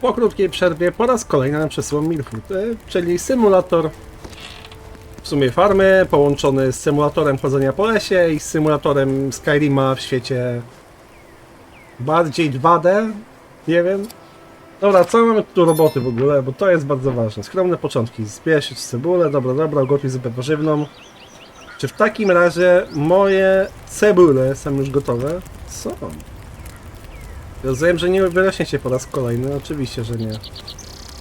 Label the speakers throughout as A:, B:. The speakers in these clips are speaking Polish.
A: Po krótkiej przerwie po raz kolejny nam przesyłam Milfoot, e, czyli symulator w sumie farmy połączony z symulatorem chodzenia po lesie i z symulatorem Skyrima w świecie bardziej 2D, nie wiem. Dobra, co mamy tu roboty w ogóle, bo to jest bardzo ważne. Skromne początki, zbierać cebulę, dobra, dobra, gotuj zupę warzywną. Czy w takim razie moje cebule są już gotowe? Są. Rozumiem, że nie wyrośnie się po raz kolejny, oczywiście, że nie.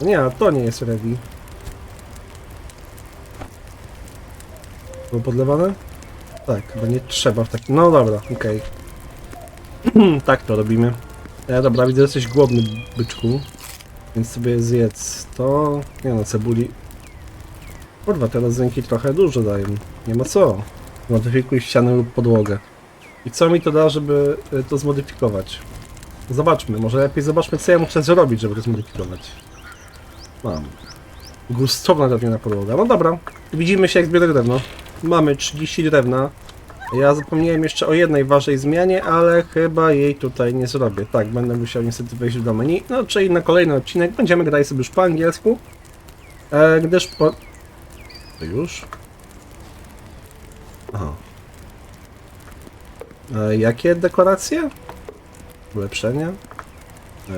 A: Nie, to nie jest ready. Było podlewane? Tak, chyba nie trzeba w takim... No dobra, okej. tak to robimy. E, dobra, widzę, że jesteś głodny, byczku. Więc sobie zjedz to... Nie no, cebuli... Kurwa, te rodzynki trochę dużo dają. Nie ma co. Modyfikuj ścianę lub podłogę. I co mi to da, żeby y, to zmodyfikować? Zobaczmy, może lepiej zobaczmy, co ja muszę zrobić, żeby to zmodyfikować. Mam. Gustowna drewniana podłoga. No dobra, widzimy się jak zbiorę drewno. Mamy 30 drewna. Ja zapomniałem jeszcze o jednej ważnej zmianie, ale chyba jej tutaj nie zrobię. Tak, będę musiał niestety wejść do menu. No, czyli na kolejny odcinek będziemy grać sobie już po angielsku. E, gdyż po... Już? Aha. E, jakie dekoracje? Ulepszenia? Eee...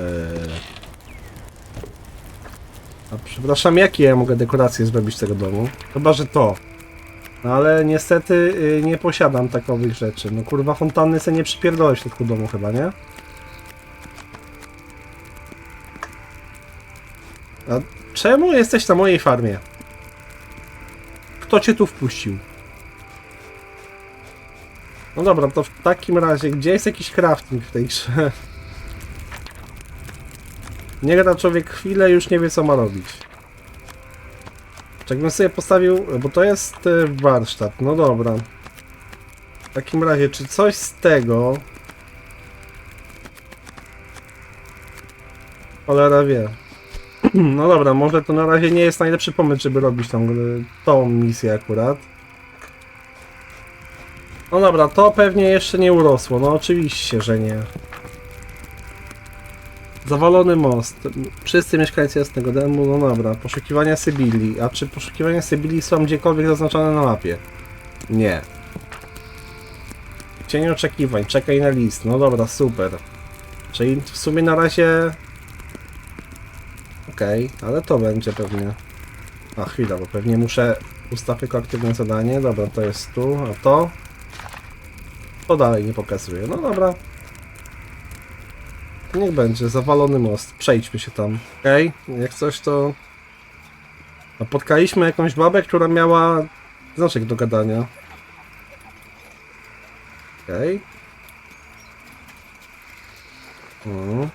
A: A przepraszam, jakie ja mogę dekoracje zrobić z tego domu? Chyba, że to. No ale niestety y, nie posiadam takowych rzeczy. No kurwa, fontanny se nie przypierdolę w środku domu chyba, nie? A czemu jesteś na mojej farmie? Kto cię tu wpuścił? No dobra, to w takim razie, gdzie jest jakiś crafting w tej grze? Nie gra człowiek chwilę, już nie wie co ma robić. Czy jakbym sobie postawił, bo to jest e, warsztat, no dobra. W takim razie, czy coś z tego... Cholera wie. No dobra, może to na razie nie jest najlepszy pomysł, żeby robić tą, e, tą misję akurat. No dobra, to pewnie jeszcze nie urosło. No oczywiście, że nie. Zawalony most. Wszyscy mieszkańcy jasnego demu, no dobra. Poszukiwania Sybilii. A czy poszukiwania Sybilii są gdziekolwiek zaznaczone na mapie? Nie. Cień oczekiwań, czekaj na list. No dobra, super. Czyli w sumie na razie... Okej, ale to będzie pewnie... A chwila, bo pewnie muszę ustawić aktywne zadanie. Dobra, to jest tu, a to... Dalej nie pokazuje. No dobra. Niech będzie, zawalony most. Przejdźmy się tam. Okej, jak coś to... Napotkaliśmy jakąś babę, która miała znaczek do gadania. Okej. Okay.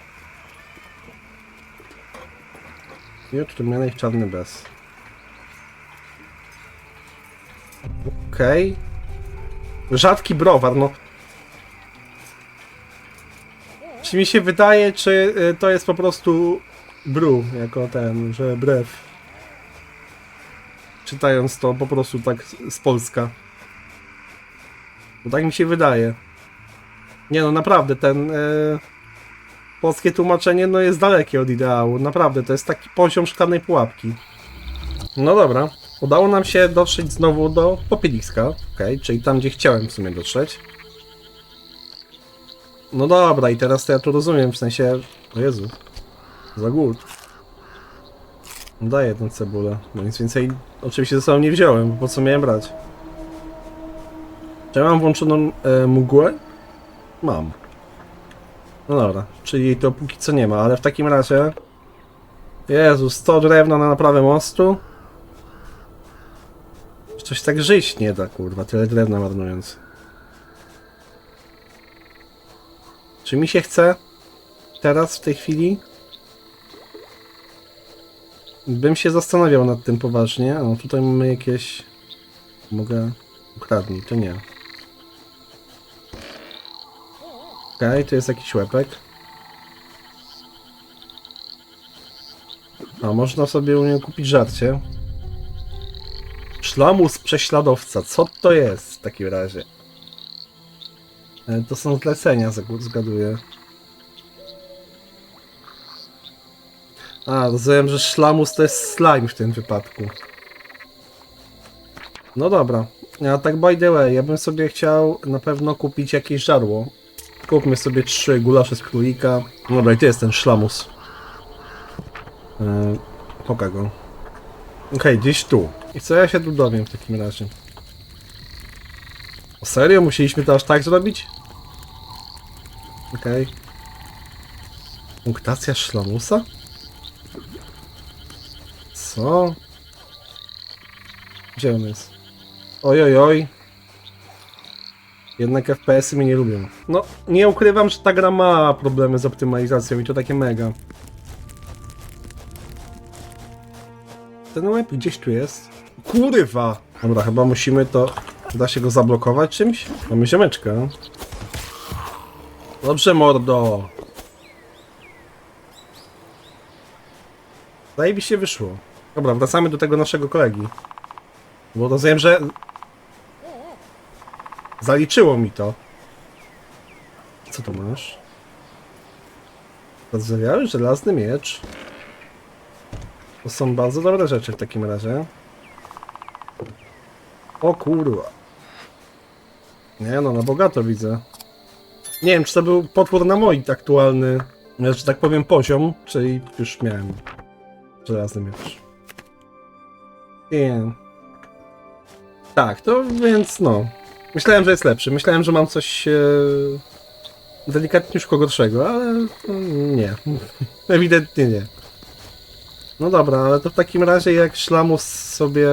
A: Miód rumianej w czarny bez. Okej. Rzadki browar, no. Czy mi się wydaje, czy y, to jest po prostu brew, jako ten, że brew. Czytając to po prostu tak z- Polska. Bo tak mi się wydaje. Nie no, naprawdę, ten y, polskie tłumaczenie no jest dalekie od ideału. Naprawdę, to jest taki poziom szklanej pułapki. No dobra, udało nam się dotrzeć znowu do popieliska, okej, czyli tam, gdzie chciałem w sumie dotrzeć. No dobra, i teraz to ja to rozumiem, w sensie... O Jezu, za głód. Daję tę cebulę, no nic więcej oczywiście ze sobą nie wziąłem, bo po co miałem brać? Czy ja mam włączoną e, mgłę? Mam. No dobra, czyli to póki co nie ma, ale w takim razie... Jezu, 100 drewna na naprawę mostu? Coś tak żyć nie da, kurwa, tyle drewna marnując. Czy mi się chce teraz, w tej chwili? Bym się zastanawiał nad tym poważnie. O, tutaj mamy jakieś... Mogę... Ukradnij, to nie. Okej, tu jest jakiś łepek. A, można sobie u niego kupić żarcie. Szlamus prześladowca, co to jest w takim razie? E, To są zlecenia, zgaduję. A, rozumiem, że szlamus to jest slime w tym wypadku. No dobra. A tak by the way, ja bym sobie chciał na pewno kupić jakieś żarło. Kupmy sobie trzy gulasze z królika. Dobra, i to jest ten szlamus. Yy, go. Okej, gdzieś tu. I co ja się tu dowiem w takim razie? Serio? Musieliśmy to aż tak zrobić? Okej. Punktacja szlamusa? Co? Gdzie on jest? Oj, oj, oj. Jednak FPS-y mnie nie lubią. No, nie ukrywam, że ta gra ma problemy z optymalizacją i to takie mega. Ten łeb gdzieś tu jest. Kurwa! Dobra, chyba musimy to... Da się go zablokować czymś? Mamy ziomeczka. Dobrze, mordo. Zajebiście wyszło. Dobra, wracamy do tego naszego kolegi. Bo rozumiem, że... Zaliczyło mi to. Co to masz? Rozmawiały żelazny miecz. To są bardzo dobre rzeczy w takim razie. O kurwa. Nie no, na bogato widzę. Nie wiem, czy to był potwór na moi aktualny, że tak powiem, poziom, czyli już miałem żelazny miecz. Nie. Tak, to więc no. Myślałem, że jest lepszy. Myślałem, że mam coś e, delikatniuszko gorszego, ale mm, nie. Ewidentnie nie. No dobra, ale to w takim razie jak Szlamus sobie...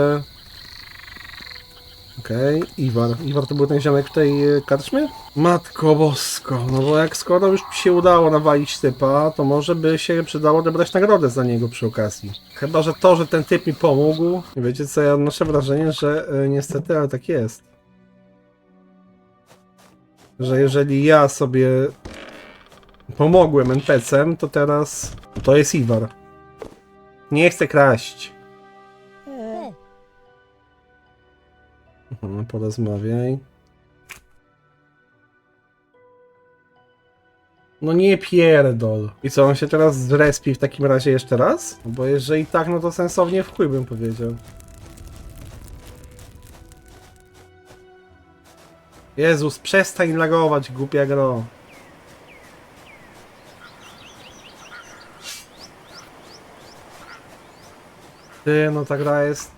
A: Okej, Iwar. Iwar to był ten ziomek w tej e, karczmie? Matko bosko, no bo jak skoro już się udało nawalić typa, to może by się przydało odebrać nagrodę za niego przy okazji. Chyba, że to, że ten typ mi pomógł, wiecie co, ja odnoszę wrażenie, że e, niestety, ale tak jest. Że jeżeli ja sobie pomogłem NPC-em, to teraz to jest Iwar. Nie chcę kraść. Mhm, porozmawiaj. No nie pierdol. I co, on się teraz zrespi w takim razie jeszcze raz? Bo jeżeli tak, no to sensownie w chuj bym powiedział. Jezus, przestań lagować, głupia gro. Ty, no ta gra jest...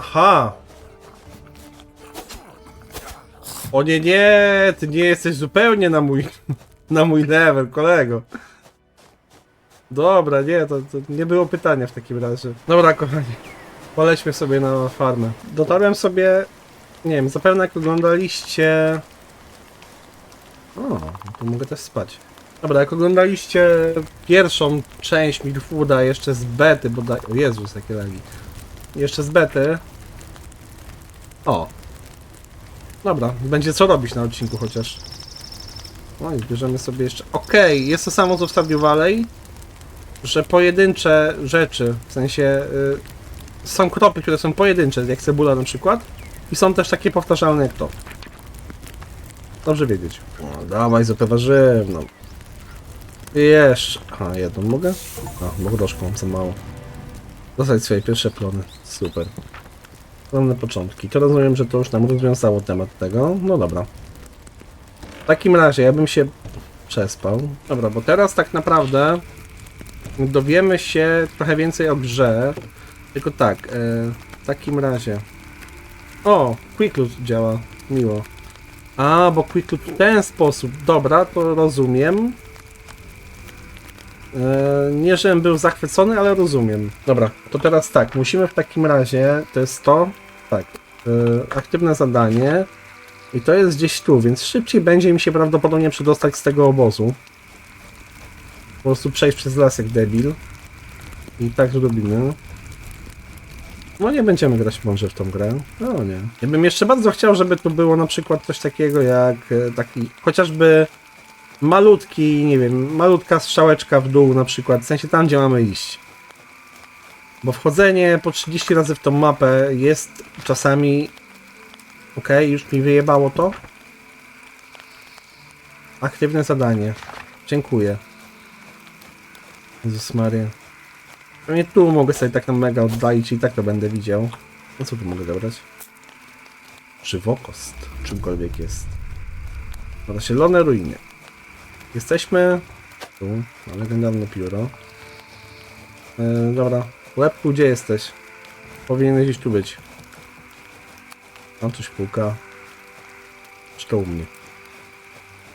A: Aha! O nie, nie, ty nie jesteś zupełnie na mój, na mój level, kolego. Dobra, nie, to, to nie było pytania w takim razie. Dobra, kochani, polećmy sobie na farmę. Dotarłem sobie, nie wiem, zapewne jak oglądaliście... O, to mogę też spać. Dobra, jak oglądaliście pierwszą część Milfooda jeszcze z bety, bo O Jezus, jakie lagi. Jeszcze z bety. O, Dobra, będzie co robić na odcinku chociaż. No i bierzemy sobie jeszcze... Okej, jest to samo co w Stardew Valley, że pojedyncze rzeczy, w sensie y, są kropy, które są pojedyncze, jak cebula na przykład, i są też takie powtarzalne jak to. Dobrze wiedzieć. No, dawaj zupę warzywną. I jeszcze... Aha, jedną mogę? A, bo groszku mam za mało. Dostać swoje pierwsze plony. Super. Skromne początki. To rozumiem, że to już nam rozwiązało temat tego. No dobra. W takim razie ja bym się przespał. Dobra, bo teraz tak naprawdę dowiemy się trochę więcej o grze. Tylko tak, e, w takim razie. O, Quick Loot działa. Miło. A, bo Quick Loot w ten sposób. Dobra, to rozumiem. E, nie, żebym był zachwycony, ale rozumiem. Dobra, to teraz tak, musimy w takim razie, to jest to, tak, e, aktywne zadanie i to jest gdzieś tu, więc szybciej będzie mi się prawdopodobnie przedostać z tego obozu. Po prostu przejść przez las jak debil. I tak zrobimy. No nie będziemy grać może w tą grę. No nie. Ja bym jeszcze bardzo chciał, żeby tu było na przykład coś takiego jak e, taki, chociażby malutki, nie wiem, malutka strzałeczka w dół na przykład, w sensie tam, gdzie mamy iść. Bo wchodzenie po 30 razy w tą mapę jest czasami... Ok, już mi wyjebało to. Aktywne zadanie. Dziękuję. Jezus Maria. Pewnie tu mogę sobie tak na mega oddalić i tak to będę widział. No co tu mogę dobrać? Żywokost. Czymkolwiek jest. Rozsielone ruiny. Jesteśmy... Tu. Legendarne pióro. E, dobra. Łebku, gdzie jesteś? Powinieneś gdzieś tu być. Tam coś puka. Czy to u mnie?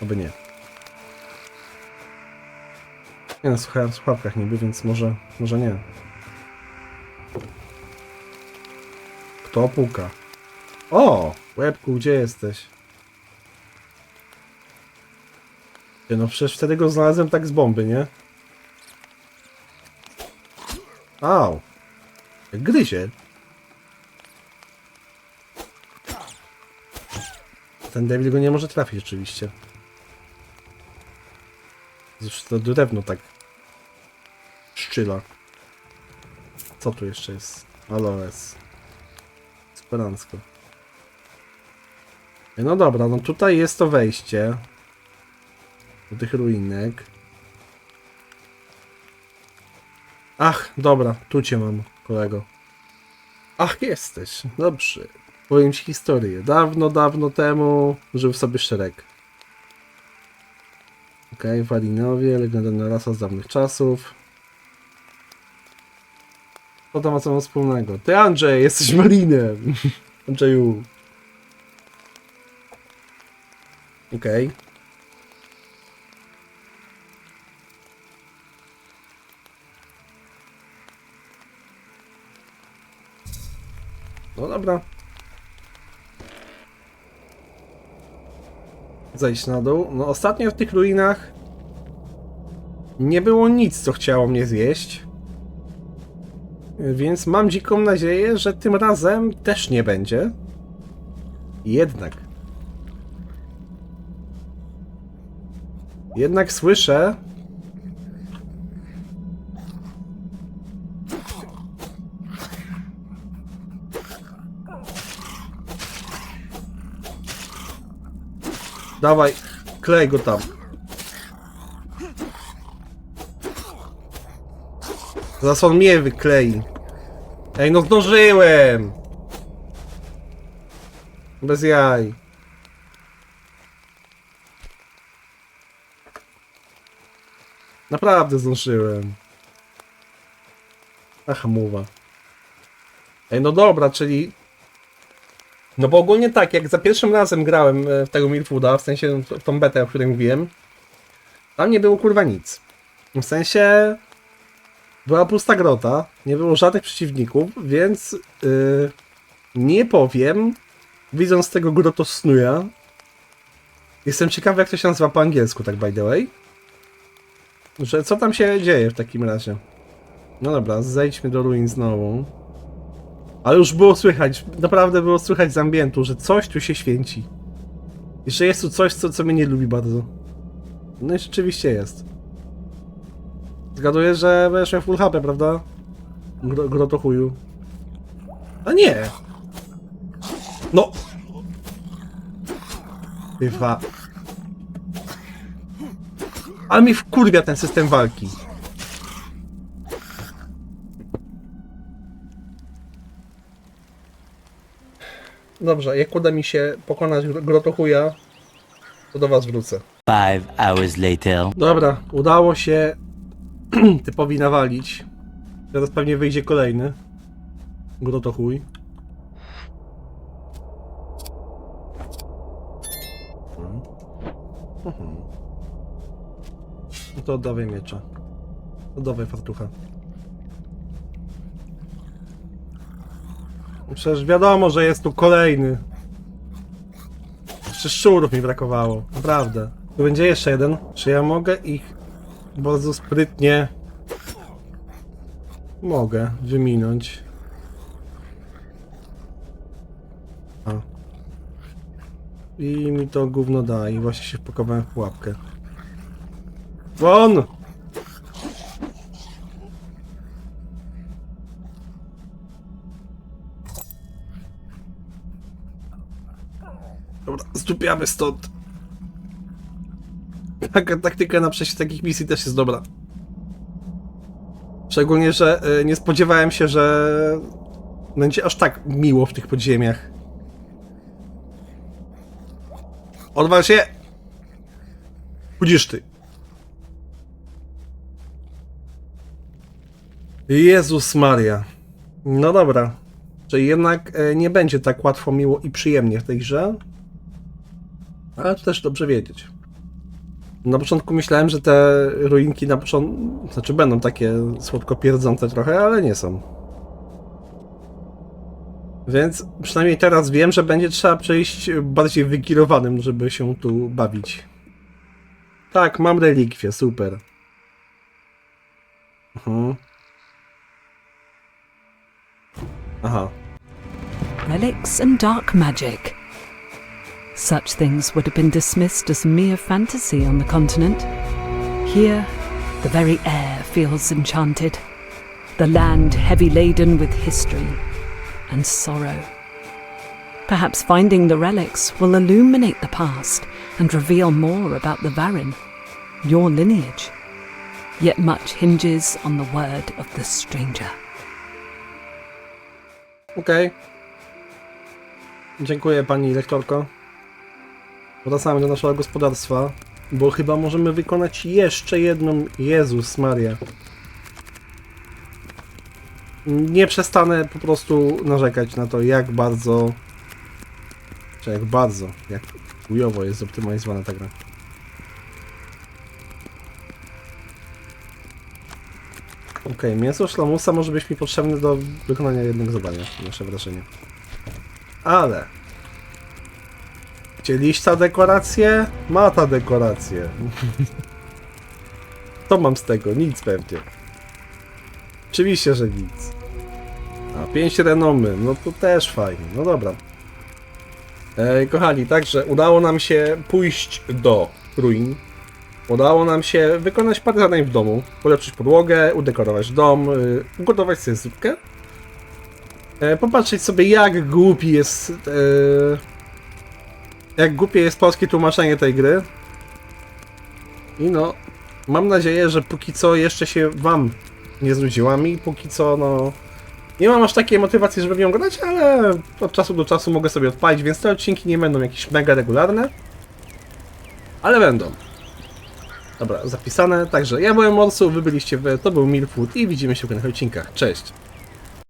A: Oby nie. Nie no, słuchałem w słuchawkach niby, więc może, może nie. Kto puka? O! Łebku, gdzie jesteś? No przecież wtedy go znalazłem tak z bomby, nie? Au! Gryzie. Ten Devil go nie może trafić oczywiście. Zresztą to drewno tak szczyla. Co tu jeszcze jest? Aloes. Superancko. No dobra, no tutaj jest to wejście. Do tych ruinek. Ach, dobra, tu cię mam, kolego. Ach, jesteś. Dobrze. Powiem ci historię. Dawno, dawno temu żył sobie szereg. Okej, okay, Walinowie, legendarna rasa z dawnych czasów. Co to ma co wspólnego? Ty Andrzej, jesteś Marinem! Andrzeju. Okej. No dobra. Zejść na dół. No ostatnio w tych ruinach nie było nic, co chciało mnie zjeść. Więc mam dziką nadzieję, że tym razem też nie będzie. Jednak. Jednak słyszę. Dawaj, klej go tam. Zaraz on mnie wyklei. Ej, no zdążyłem! Bez jaj. Naprawdę zdążyłem. Ach, muwa. Ej, no dobra, czyli... No bo ogólnie tak, jak za pierwszym razem grałem e, w tego Milfooda, w sensie w tą betę, o której mówiłem, tam nie było kurwa nic. W sensie... Była pusta grota, nie było żadnych przeciwników, więc yy, nie powiem, widząc tego grotosnuja, jestem ciekawy jak to się nazywa po angielsku, tak by the way, że co tam się dzieje w takim razie. No dobra, zejdźmy do ruin znowu. Ale już było słychać, naprawdę było słychać z ambientu, że coś tu się święci. I że jest tu coś, co, co mnie nie lubi bardzo. No i rzeczywiście jest. Zgaduję, że będziesz miał full HP, prawda? Gro, groto chuju. A nie! No! Chyba. Ale mi wkurwia ten system walki. Dobrze, jak uda mi się pokonać gro- grotochuja, to do was wrócę.
B: Five hours later.
A: Dobra, udało się typowi nawalić. Teraz pewnie wyjdzie kolejny. Groto chuj. Mhm. No to oddawaj miecza. Oddawaj fartucha. Przecież wiadomo, że jest tu kolejny. Jeszcze szczurów mi brakowało. Naprawdę. Tu będzie jeszcze jeden. Czy ja mogę ich bardzo sprytnie mogę wyminąć. A. I mi to gówno da i właśnie się wpakowałem w pułapkę. Won! Zdupiamy stąd. Taka taktyka na przejście takich misji też jest dobra. Szczególnie, że y, nie spodziewałem się, że będzie aż tak miło w tych podziemiach. Odwal się! Budzisz ty. Jezus Maria. No dobra. Czyli jednak e, nie będzie tak łatwo, miło i przyjemnie w tej grze. Ale to też dobrze wiedzieć. Na początku myślałem, że te ruinki na początku, znaczy będą takie słodko pierdzące trochę, ale nie są. Więc przynajmniej teraz wiem, że będzie trzeba przejść bardziej wykierowanym, żeby się tu bawić. Tak, mam relikwię, super. Mhm. Aha.
C: relics and dark magic. Such things would have been dismissed as mere fantasy on the continent. Here, the very air feels enchanted, the land heavy laden with history and sorrow. Perhaps finding the relics will illuminate the past and reveal more about the Varin, your lineage. Yet much hinges on the word of the stranger.
A: Okej. Dziękuję pani lektorko. Wracamy do naszego gospodarstwa, bo chyba możemy wykonać jeszcze jedną. Jezus Maria. Nie przestanę po prostu narzekać na to, jak bardzo. Czy jak bardzo, jak chujowo jest zoptymalizowana ta gra. Okej, mięso szlamusa może być mi potrzebne do wykonania jednego zadania, nasze wrażenie. Ale... Chcieliście ta dekorację? Ma ta dekorację. Co mam z tego? Nic pewnie. Oczywiście, że nic. A, pięć renomy, no to też fajnie, no dobra. E, kochani, także udało nam się pójść do ruin. Udało nam się wykonać parę zadań w domu. Polepszyć podłogę, udekorować dom, y, ugotować sobie zupkę. E, popatrzeć sobie jak głupi jest... E, jak głupie jest polskie tłumaczenie tej gry. I no, mam nadzieję, że póki co jeszcze się wam nie znudziła mi. Póki co, no... Nie mam aż takiej motywacji, żeby w nią grać, ale od czasu do czasu mogę sobie odpalić, więc te odcinki nie będą jakieś mega regularne. Ale będą. Dobra, zapisane. Także ja byłem Morsu, wy byliście wy, to był Milfood i widzimy się w kolejnych odcinkach. Cześć!